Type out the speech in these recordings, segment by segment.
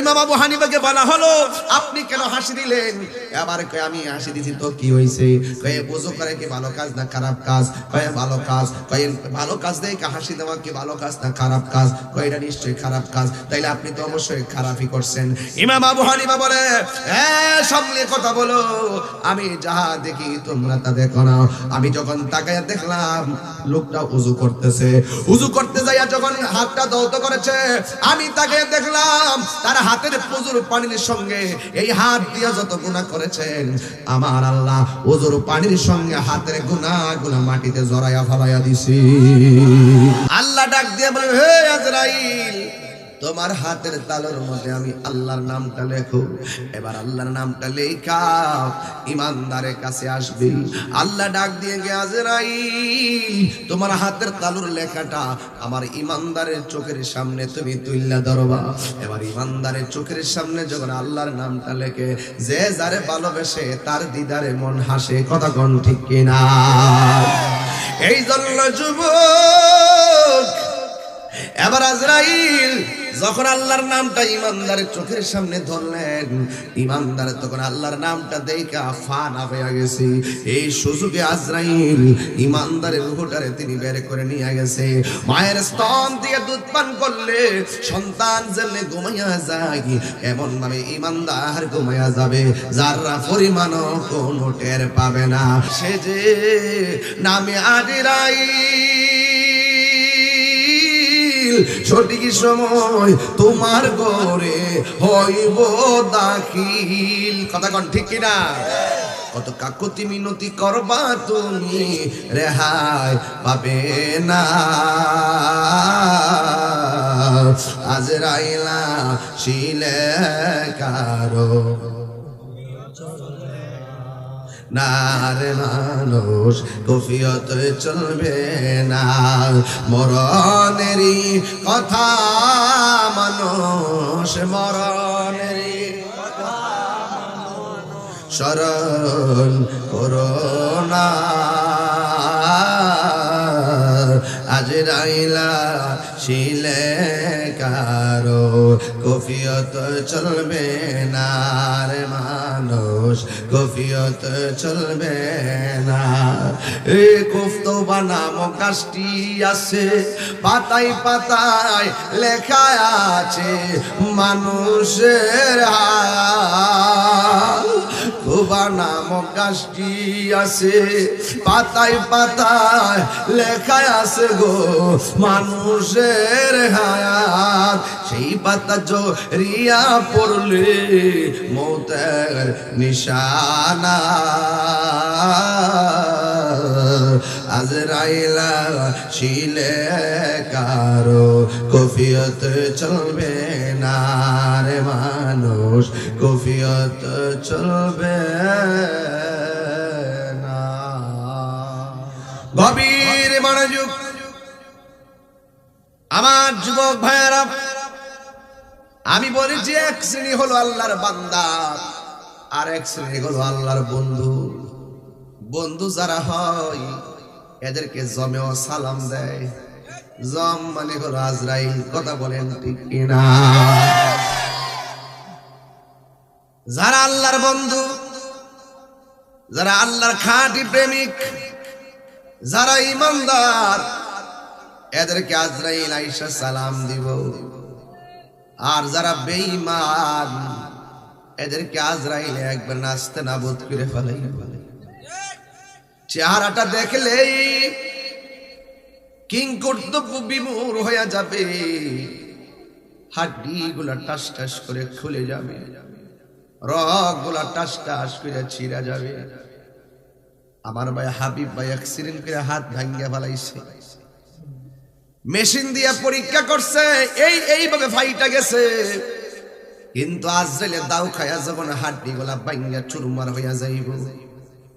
ইমাম আবু হানিফাকে বলা হলো, আপনি কেন হাসি দিলেন? এবার কয়, আমি হাসি দিছি, তো কি হয়েছে কয়ে, বুঝো করে কি ভালো কাজ না খারাপ কাজ? কয়ে, ভালো কাজ। কয়ে, ভালো কাজ দেখে হাসি দেওয়া কি ভালো কাজ না খারাপ কাজ? কয়ে, এটা নিশ্চয়ই খারাপ কাজ। তাইলে আপনি তো অবশ্যই খারাপই করছেন। ইমাম আবু হানিফা বলে হ্যাঁ সামনে কথা বলো। আমি যাহা দেখি তোমরা তা দেখো না। আমি যখন তাকায় দেখলাম, লোকটা উজু করতেছে। উজু করতে যাইয়া যখন হাতটা দৌত করেছে, আমি তাকে দেখলাম, তার হাতের পুজুর পানির সঙ্গে এই হাত দিয়া যত গুণা করেছেন, আমার আল্লাহ ওজুর পানির সঙ্গে হাতের গুণা গুণা মাটিতে জড়াইয়া ফলাইয়া দিছি। আল্লাহ ডাক দিয়ে বলে, হে আজরাইল তোমার হাতের তালের মধ্যে আমি আল্লাহর নামটা লেখো। এবার আল্লাহর নামটা লেখা। ইমানদারের কাছে আসবে। আল্লাহ ডাক দিয়ে গে আজরাই তোমার হাতের তালুর লেখাটা আমার ইমানদারের চোখের সামনে তুমি তুইল্লা ধরবা। এবার ইমানদারের চোখের সামনে যখন আল্লাহর নামটা লেখে, যে যারে ভালোবেসে তার দিদারে মন হাসে, কথা কোন ঠিক কিনা? এই জন্য যুবক এবার আজরাইল যখন আল্লাহর নামটা ইমানদারের চোখের সামনে ধরলেন, ইমানদার তখন আল্লাহর নামটা দেখা ফানা হয়ে গেছে। এই সুযোগে আজরাইল ইমানদারের রুহটারে তিনি বের করে নিয়ে গেছে। মায়ের স্তন দিয়ে দুধ পান করলে সন্তান জেলে ঘুমাইয়া যায়। এমন ভাবে ইমানদার ঘুমাইয়া যাবে যারা পরিমাণও কোনো টের পাবে না। সে যে নামে আজরাই সঠিক সময় তোমার ঘরে হইব দাখিল। কথা কন, ঠিক কিনা? কত কাকতি মিনতি করবা তুমি, রেহাই পাবে না। আজ রাইলা শিলে কারও নারে মানুষ কফিয়ত চলবে না। মরণেরই কথা মানুষ মরণেরই স্মরণ করোনা আজ রাইলা শিলে কারও কফিয়ত চলবে না রে মানুষ, কফিয়ত চলবে না। এ কুফতো বানাম কাজটি আছে, পাতায় পাতায় লেখা আছে, মানুষের হাল। কুবা নামক গাছটি আছে, পাতায় পাতায় লেখায় আছে গো মানুষের হায়াত। সেই পাতা জরিয়া পড়লে মৌতের নিশানা। আজ রাইলা শিলে কারও কফিয়ত চলবে না রে মানুষ, কফিয়ত চলবে গভীর মনোযোগ আমার যুবক ভাইয়ারা, আমি বলেছি এক শ্রেণি হলো আল্লাহর বান্দা, আর এক শ্রেণি হলো আল্লাহর বন্ধু। বন্ধু যারা হয়, এদেরকে জমেও সালাম দেয়। জম মানে হলো আজরাইল, কথা বলেন ঠিক কিনা? যারা আল্লাহর বন্ধু, যারা আল্লাহর খাঁটি প্রেমিক, যারা ইমানদার, এদেরকে আজরাইল আইসা সালাম দিব। আর যারা বেঈমান, এদেরকে আজরাইল একবার নাচতে নাবুদ করে ফেলাই চেহারাটা দেখলেই কিং কর্তব্য বিমূর হয়ে যাবে। হাড্ডি গুলা টাস টাস করে খুলে যাবে। রগগুলা টাস টাস করে ছিঁড়া যাবে। আমার ভাই হাবিব ভাই অ্যাক্সিডেন্ট করে হাত ভাঙ্গিয়া ফেলাইছে। মেশিন দিয়ে পরীক্ষা করছে, এই এইভাবে ফাইটা গেছে। কিন্তু আজরাইলে দাও খায়া যখন হাড্ডি গুলা ভাঙ্গা চুরমার হইয়া যাইব।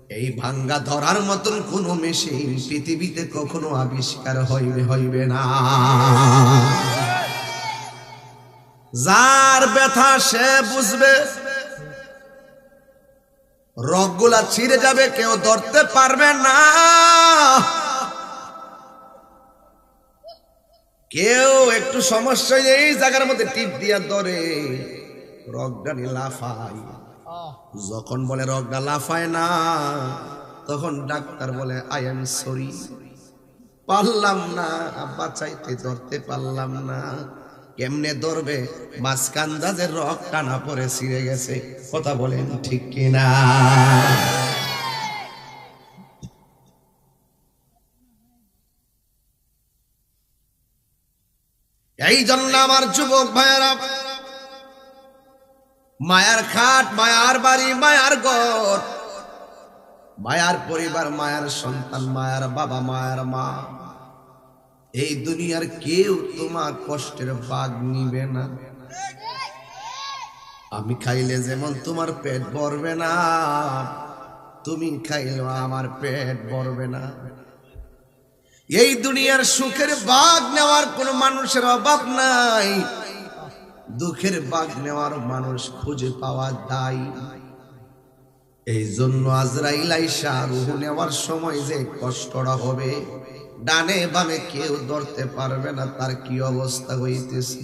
এই ভাঙ্গা ধরার মতন কোন মেশিন পৃথিবীতে কখনো আবিষ্কার হইবে হইবে না। যার ব্যথা সে বুঝবে। রগগুলা ছিঁড়ে যাবে, কেউ ধরতে পারবে না। কেউ একটু সমস্যা এই জায়গার মধ্যে টিপ দিয়া ধরে রগডানি লাফাই যখন বলে রগডা লাফায় না, তখন ডাক্তার বলে আই এম সরি পারলাম না বাঁচাইতে ধরতে পারলাম না। কেমনে ধরবে? মাঝখান্দা যে রক টানা পরে ছিঁড়ে গেছে। কথা বলেন ঠিক কিনা? এই জন্য আমার যুবক ভাইয়েরা মায়ার খাট, মায়ার বাড়ি, মায়ার ঘর। মায়ার পরিবার, মায়ার সন্তান, মায়ার বাবা, মায়ার মা। এই দুনিয়ার কেউ তোমার কষ্টের বাগ নিবে না। আমি খাইলে যেমন তোমার পেট ভরবে না, তুমি খাইলেও আমার পেট ভরবে না। এই দুনিয়ার সুখের বাগ নেওয়ার কোন মানুষের অভাব নাই। দুঃখের বাগ নেওয়ার মানুষ খুঁজে পাওয়া দায়। এই জন্য আজরাইল আইসা রুহ নেওয়ার সময় যে কষ্টটা হবে, ডানে বামে কেউ ধরতে পারবে না, তার কি অবস্থা হইতেছে?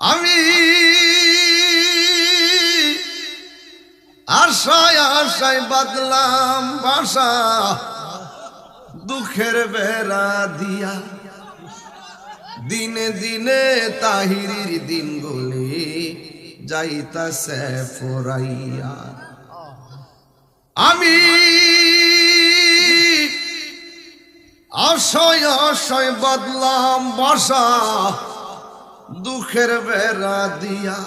আমি আশায় আশায় বাদলাম বাসা, দুঃখের বেড়া দিয়া দিনে দিনে তাহিরির দিনগুলি যাইতাছে ফোরাইয়া আমি আশয় আশয় বদলাম বাসা, দুঃখের বেড়া দিয়া।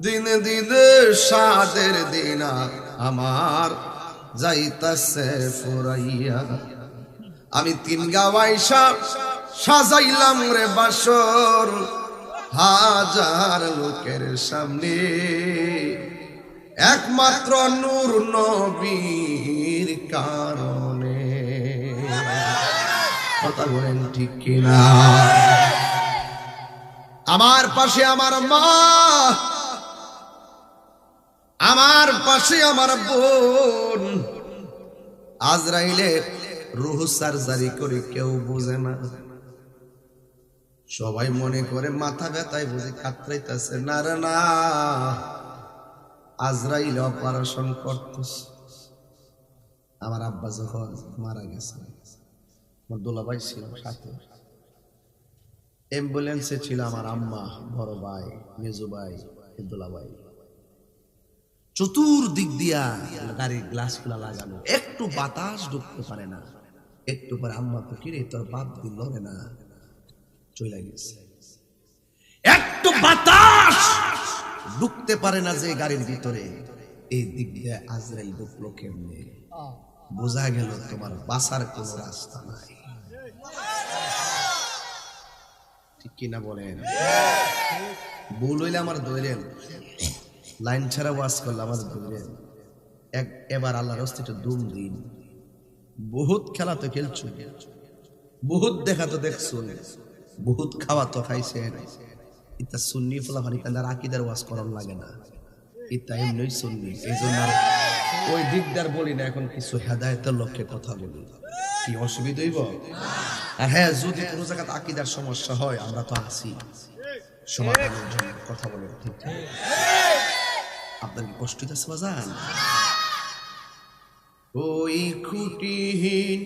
দিনে দিনে সাদের দিনা আমার যাইতাছে ফুরাইয়া আমি তিন গাওয়াইসা সাজাইলাম রে বাসর হাজার লোকের সামনে। একমাত্র নূর নবীর কারণে। কথা বলেন ঠিক কিনা? আমার পাশে আমার মা, আমার পাশে আমার বোন। আজরাইলে রুহ সার্জারি করে কেউ বোঝে না। সবাই মনে করে মাথা ব্যথায় বুঝে কাতরাইতেছে। না রে না, আজরাইল অপারেশন করতেছে। আমার আব্বা যখন মারা গেছে, আমার দোলাভাই ছিল সাথে। অ্যাম্বুলেন্সে ছিল আমার আম্মা, বড় ভাই, মেজু ভাই দোলা ভাই চতুর্দিক দিয়া গাড়ির গ্লাসগুলা লাগানো। একটু বাতাস ঢুকতে পারে না। একটু পরে আম্মা তো কিরে, তোর বাপ দিন লড়ে না? চলে গেছে। একটু বাতাস! ঢুকতে পারে না যে গাড়ির ভিতরে। এই দিক দিয়ে আজরাইল ঢুকলো কেমনে? বোঝা গেল তোমার বাসার রাস্তা নাই। ঠিক কিনা বলেন? ভুল হইলে আমার ধরেন। লাইন ছাড়া ওয়াজ করলে আমার ধরেন। এক এবার আল্লাহর অস্তিত্ব দুম দিন। বহুত খেলা তো খেলছো। বহুত দেখা তো দেখছ। বহুত খাওয়া তো খাইছেন ইতা সুন্নি ফলাফানি কান্দার আকিদার ওয়াজ করার লাগে না। ইতা এমনি সুন্নি এই জন্য ওই দিকদার বলি না, এখন কিছু হেদায়তের লক্ষ্যে কথা বলি। কি অসুবিধা হইব? আর হ্যাঁ যদি কোনো জায়গাতে আকিদার সমস্যা হয়, আমরা তো আছি। সমাধানের জন্য কথা বলে ঠিক আপনার কি কষ্ট হইতেছে বাজান? ওই খুঁটিহীন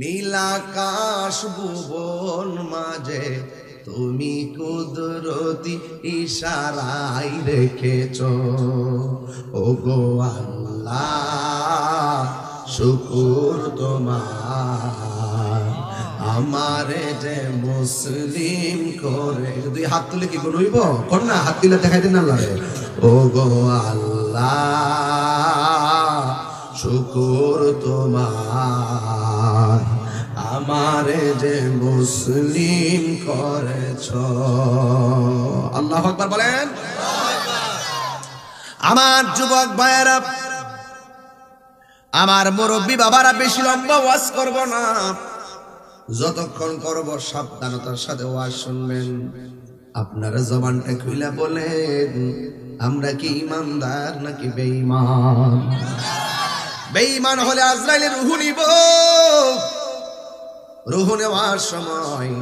নীলাকাশ ভুবন মাঝে তুমি কুদরতি ইশারাই রেখেছ। ও গো আল্লাহ, শুকুর তোমার। আমারে যে মুসলিম করে, যদি হাত তুলে কি করইব কর না, হাত তুলে দেখাই দিন আল্লাহ ও গো আল্লাহ শুকুর তোমার আমারে যে মুসলিম করেছ। আল্লাহ আকবার বলেন। আমার যুবক ভাইয়েরা, আমার মুরব্বী বাবারা বেশি লম্বা ওয়াজ করব না। যতক্ষণ করব সাবধানতার সাথে ওয়াজ শুনবেন। আপনারা জবানটা খুলে বলেন, আমরা কি ইমানদার নাকি বেঈমান? বেঈমান হলে আজরাইলের রুহু নিব। রুহু নেওয়ার সময়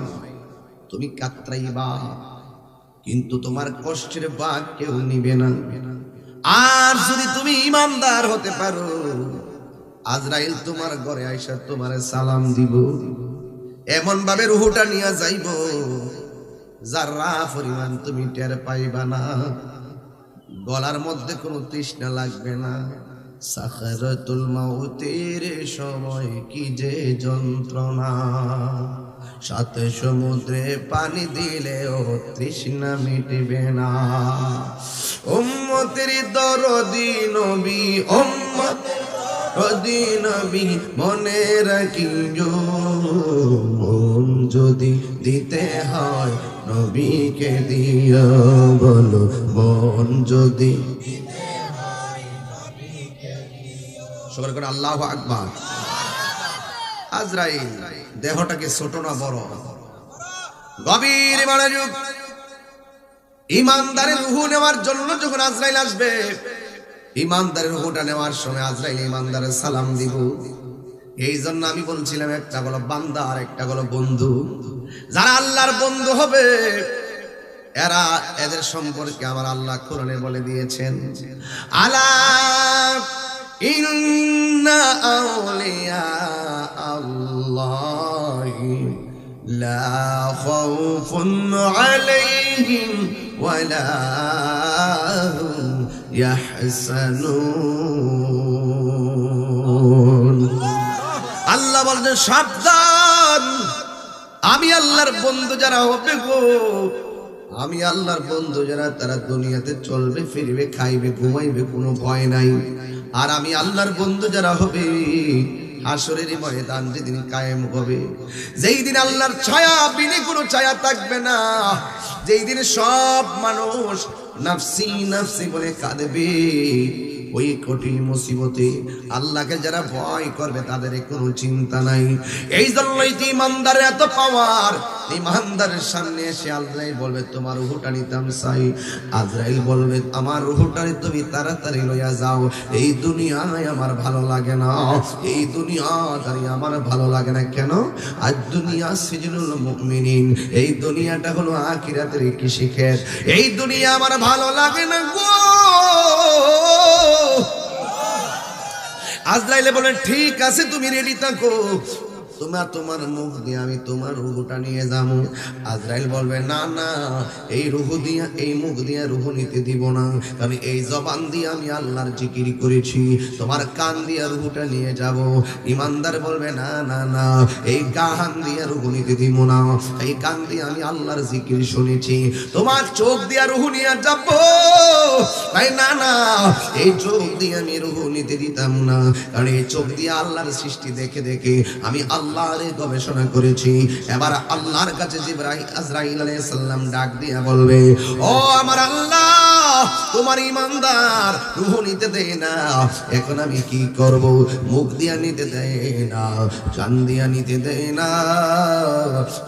তুমি কাতরাইবা, কিন্তু তোমার কষ্টের বাঘ কেউ নিবে না। আর যদি তুমি ইমানদার হতে পারো, আজরাইল তোমার ঘরে আইসা তোমার সালাম দিব। এমন ভাবে রুহুটা নিয়ে যাইব যারা পরিমাণ তুমি টের পাইবা না। গলার মধ্যে কোনো তৃষ্ণা লাগবে না। সাখারাতুল মাউতের সময় কি যে যন্ত্রণা? সাথে সমুদ্রে পানি দিলেও তৃষ্ণা মিটবে না। উম্মতের দরদি নবী উম্মত নবী, মনে রাখিও, মন যদি দিতে হয় নবীকে দিও, বলো মন যদি সবার করে আল্লাহ আকবার। আজরাইল, দেহটাকে ছোট না বড়? গভীর মনোযোগ ইমানদারের রুহু নেওয়ার জন্য যখন আজরাইল আসবে, ইমানদারের রুহুটা নেওয়ার সময় আজরাইল ইমানদারের সালাম দিব। এই জন্য আমি বলছিলাম, একটা হলো বান্দা আর একটা হলো বন্ধু। যারা আল্লাহর বন্ধু হবে, এরা এদের সম্পর্কে আমার আল্লাহ কোরআনে বলে দিয়েছেন, আলা ইন্না আউলিয়া আল্লাহি লা খাউফুন আলাইহিম ওয়ালা হুম ইয়াহসানুন আল্লাহ বলছেন সাবধান। আমি আল্লাহর বন্ধু যারা হবে গো আমি আল্লাহর বন্ধু যারা, তারা দুনিয়াতে চলবে, ফিরবে, খাইবে, ঘুমাইবে, কোনো ভয় নাই। আর আমি আল্লাহর বন্ধু যারা হবে, হাসরের ময়দান যেদিন কায়েম হবে যেই দিন আল্লাহর ছায়া, বিনে কোনো ছায়া থাকবে না যেই দিন সব মানুষ নাফসি নাফসি বলে কাঁদবে, ওই কঠিন মুসিবতে আল্লাহকে যারা ভয় করবে, তাদের কোনো চিন্তা নাই। এই জন্যই তো এত পাওয়ার ইমানদারের সামনে এসে আল্লাহ বলবে, তোমার নিতাম আজরাইল বলবে, আমার তুমি তাড়াতাড়ি লইয়া যাও। এই দুনিয়ায় আমার ভালো লাগে না। এই দুনিয়াটারি আমার ভালো লাগে না। কেন? দুনিয়া সিজনুল এই দুনিয়াটা হলো আখিরাতের কৃষিক্ষেত। এই দুনিয়া আমার ভালো লাগে না আজরাইলে বলেন ঠিক আছে, তুমি রেডি থাকো। তোমার তোমার মুখ দিয়ে আমি তোমার রুহুটা নিয়ে যাব। আজরাইল বলবে, না না, এই রুহু দিয়া, এই মুখ দিয়া রুহু নিতে দিব না। কারণ এই জবান দিয়ে আমি আল্লাহর জিকির করেছি। তোমার কান দিয়া রুহুটা নিয়ে যাব। ইমানদার বলবে, না না না, এই কান দিয়া রুহু নিতে দিব না। এই কান দিয়ে আমি আল্লাহর জিকির শুনেছি। তোমার চোখ দিয়া রুহু নিয়ে যাব। ভাই না না, এই চোখ দিয়ে আমি রুহু নিতে দিতাম না। কারণ এই চোখ দিয়ে আল্লাহর সৃষ্টি দেখে দেখে আমি আল্লাহর গবেষণা করেছি। এবার আল্লাহর কাছে জিব্রাহিম আজরাইল আলাইহিস সালাম ডাক দিয়া বলবে, ও আমার আল্লাহ, তোমার ইমানদার রুহু নিতে দেয় না। এখন আমি কি করব? মুখ দিয়া নিতে দেয় না চান দিয়া নিতে দেয় না,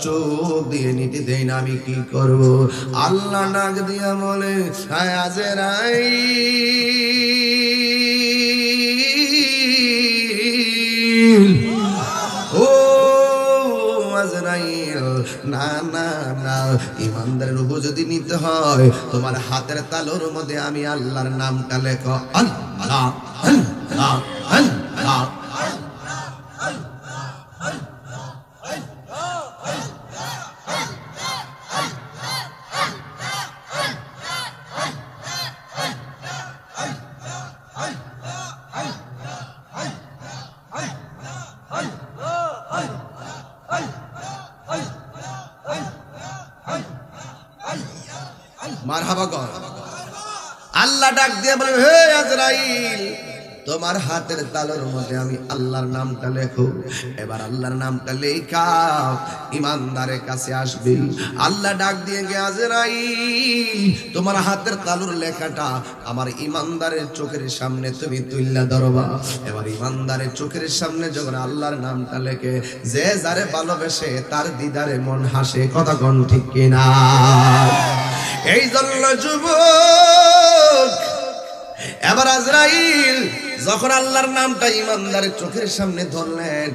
চোখ দিয়ে নিতে দেয় না, আমি কি করব? আল্লাহ ডাক দিয়া বলে, হায় আজরাই না না না, ইমানদারের রূপ যদি নিতে হয়, তোমার হাতের তালুর মধ্যে আমি আল্লাহর নামটা লেখো আল্লাহ আল্লাহ আল্লাহ ডাক দিয়ে বলে, হে আজরাইল, তোমার হাতের তালের মধ্যে আমি আল্লাহর নামটা লেখো। এবার আল্লাহর নামটা লেখা ইমানদারের কাছে আসবে। আল্লাহ ডাক দিয়ে গে, আজরাইল, তোমার হাতের তালুর লেখাটা আমার ইমানদারের চোখের সামনে তুমি তুইল্লা ধরবা। এবার ইমানদারের চোখের সামনে যখন আল্লাহর নামটা লেখে, যে যারে ভালোবেসে তার দিদারে মন হাসে, কথা কোন ঠিক কিনা? এই জন্য যুবক এবার আজরাইল যখন আল্লাহর নামটা ইমানদারের চোখের সামনে ধরলেন,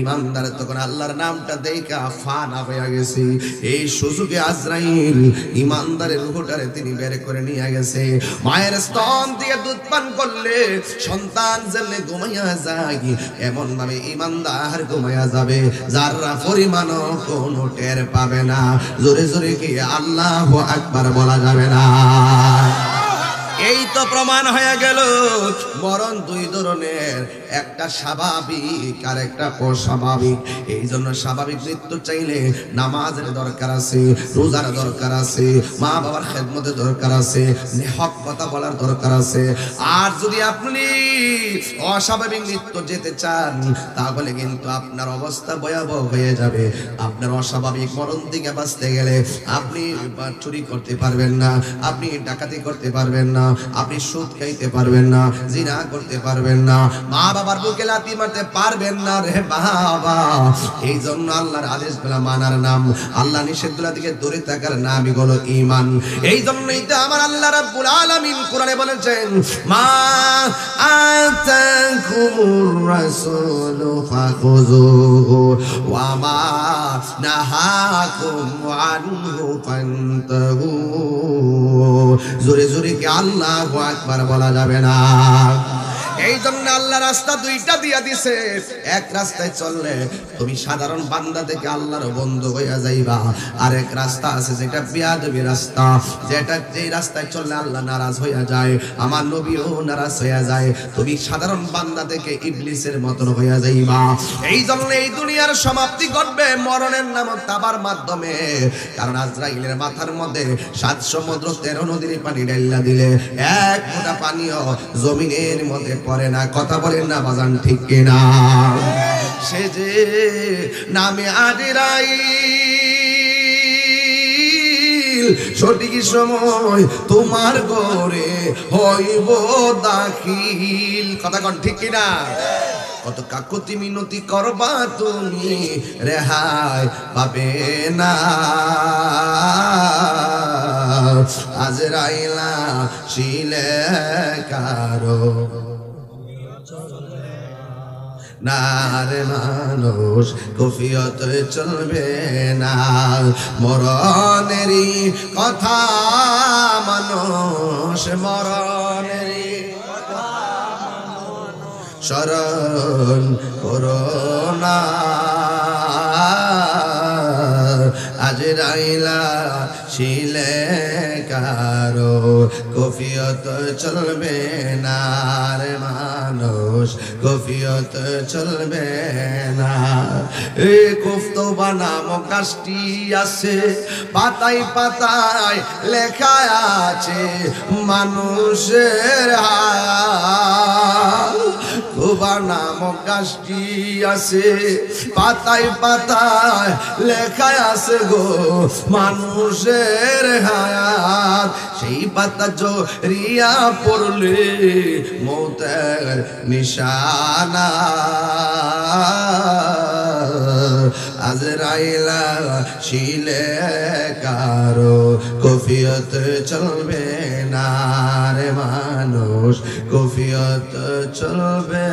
ইমানদার তখন আল্লাহর নামটা দেখা ফানা হয়ে গেছে। এই সুযোগে আজরাইল ইমানদারের রুহটারে তিনি বের করে নিয়ে গেছে। মায়ের স্তন দিয়ে দুধ পান করলে সন্তান জেলে ঘুমাইয়া যায়, এমন ভাবে ইমানদার ঘুমাইয়া যাবে। যারা পরিমাণও কোনো টের পাবে না। জোরে জোরে কি আল্লাহ আকবার বলা যাবে না। এই তো প্রমাণ হয়ে গেল। মরণ দুই ধরনের। একটা স্বাভাবিক আর একটা অস্বাভাবিক। এই জন্য স্বাভাবিক মৃত্যু চাইলে নামাজের দরকার আছে, রোজার দরকার আছে মা বাবার খেদমতের দরকার আছে হক কথা বলার দরকার আছে। আর যদি আপনি অস্বাভাবিক মৃত্যু যেতে চান, তাহলে কিন্তু আপনার অবস্থা ভয়াবহ হয়ে যাবে। আপনার অস্বাভাবিক মরণ থেকে বাঁচতে গেলে আপনি চুরি করতে পারবেন না, আপনি ডাকাতি করতে পারবেন না। আপনি সুদ খাইতে পারবেন না, জিনা করতে পারবেন না মা বাবার বুকে লাথি মারতে পারবেন না রে বাবা। এই জন্য আল্লাহর আদেশগুলা মানার নাম, আল্লাহ নিষেধগুলা থেকে দূরে থাকার নামই হলো ঈমান। এই জন্যই তো আমার আল্লাহ রাব্বুল আলামিন কোরআনে বলেছেন, মা আতাকুমুর রাসূলু ফাখুযুহু ওয়া মা নাহাকুম আনহু ফান্তাহু। জোরে জোরে কি আল্লাহু আকবার বলা যাবে না। এই জন্য আল্লাহ রাস্তা দুইটা দিয়া দিছে। এক রাস্তায় চললে তুমি সাধারণ বান্দা থেকে আল্লাহর বন্ধু হইয়া যাইবা। আর এক রাস্তা আছে যেটা বিয়াদবি রাস্তা। যেটা যেই রাস্তায় চললে আল্লাহ নারাজ হইয়া যায়, আমার নবীও নারাজ হইয়া যায়। তুমি সাধারণ বান্দা থেকে ইবলিসের মতন হইয়া যাইবা। এই জন্য এই দুনিয়ার সমাপ্তি ঘটবে মরণের নাম তাবার মাধ্যমে। কারণ আজরাইলের মাথার মধ্যে সাত সমুদ্র তেরো নদীর পানি ডাইলা দিলে এক ফোঁটা পানিও জমিনের মধ্যে পড়ে না, কথা বলেন না, বাজান ঠিক কিনা? সে যে নামে আজরাই সঠিক সময় তোমার ঘরে হইব দাখিল। কথা কন ঠিক কিনা? কত কাকুতি মিনতি করবা তুমি, রেহাই পাবে না। আজ রাইলা শিলে কারও নারে মানুষ কফিয়ত চলবে না। মরণেরই কথা মানুষ মরণেরই শরণ করোনা আজ রাইলা শিলে কারও কফিয়ত চলবে না রে মানুষ, কফিয়ত চলবে না। এ কুফতো বানামো কাজটি আছে, পাতায় পাতায় লেখা আছে, মানুষের হাল কুবা নামক গাছটি আছে, পাতায় পাতায় লেখা আছে গো মানুষের হায়াত। সেই পাতা জরিয়া পড়লে মৌতের নিশানা। আজ রাইলা শিলে কারও কফিয়ত চলবে না রে মানুষ, কফিয়ত চলবে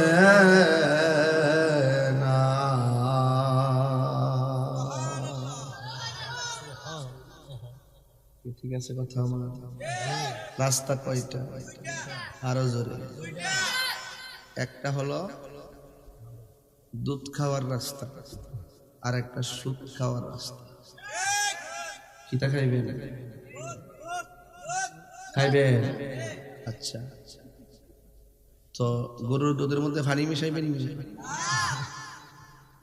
ঠিক আছে কথা আমার? রাস্তা আরও জোরে। একটা হলো দুধ খাওয়ার রাস্তা। আর একটা সুদ খাওয়ার রাস্তা। কিটা খাইবেন খাইবেন আচ্ছা। তো গরুর দুধের মধ্যে পানি মিশাইবেন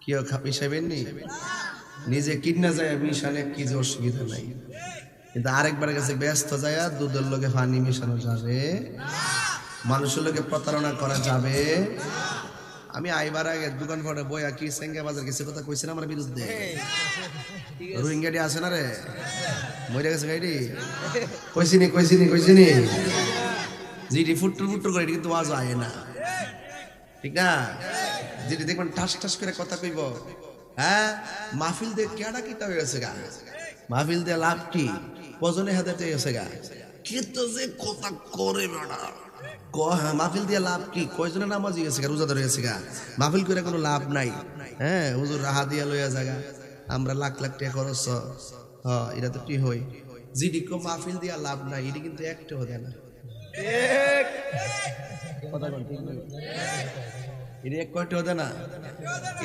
কেউ মিশাইবেন নি? নিজে কিনা যায় মিশালে কি যে অসুবিধা নাই। কিন্তু আরেকবার কাছে ব্যস্ত যায়, দুধের লোকে ফানি মিশানো যাবে। মানুষের লোকে প্রতারণা করা যাবে। আমি আইবার আগে দোকান ফটে বই কি সেঙ্গা বাজার কিছু কথা কইছেন আমার বিরুদ্ধে? রোহিঙ্গাটি আছে না রে? মরে গেছে গাইডি? কইছিনি কইছিনি কইছিনি। যেটি ফুটুর ফুটুর করে কিন্তু আওয়াজ আয় না। ঠিক না? যেটি দেখবেন ঠাস ঠাস করে কথা কইব। হ্যাঁ? মাহফিল দিয়ে কেডা কিটা হয়ে গেছে গা? মাহফিল দিয়ে লাভ কি? কজনে হাতে গেছে গা? কিন্তু যে কথা করে বেড়া? ক- হ্যাঁ, মাহফিল দিয়ে লাভ কি? কয়জনের নামাজি গেছে গা? রোজা ধরে গেছে মাহফিল করে কোনো লাভ নাই। হ্যাঁ হুজুর রাহা দিয়া লইয়া জায়গা আমরা লাখ লাখ টাকা খরচ। হ এটা তো কি হই জিডি কো মাহফিল দিয়া লাভ নাই, এটি কিন্তু একটা হতে না। কথা ঠিক না?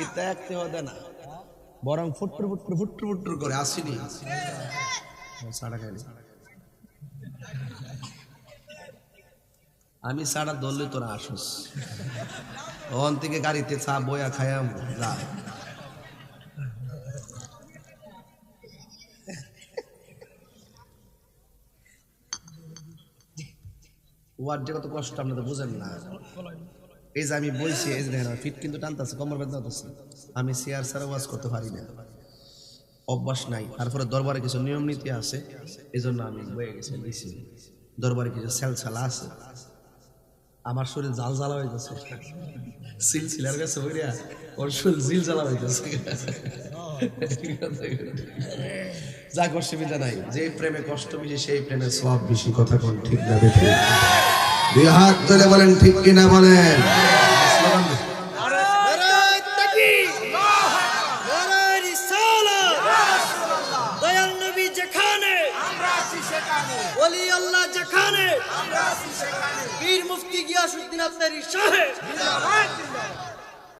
এটা একটা হতে না। বরং ফুটফুর ফুটফুর ফুটফুর ফুটফুর করে, আসিনি। সাড়া খাইনি। আমি সাড়া ধরলে তোরা আসুস। ওখান থেকে গাড়িতে চা, বয়া খায়াম যা। ওয়ার যে কত কষ্ট বুঝেন না। এই যে আমি বলছি ফিট কিন্তু টানতেছে আমি করতে অভ্যাস নাই। তারপরে দরবারে কিছু নিয়ম নীতি আছে এই জন্য আমি বয়ে গেছি দরবারে কিছু সেলসালা আছে। আমার শরীর জাল জ্বালা হইতেছে। সিলসিলার কাছে বইয়া ওর শরীর জিল জ্বালা হইতেছে। যাক, অসুবিধা নাই। যে প্রেমে কষ্ট বেশি সেই প্রেমে সব বেশি, কথা কোন ঠিক না বেঠে দুই হাত ধরে বলেন, ঠিক কিনা বলেন? গিয়াসউদ্দিন আপনার সাহেব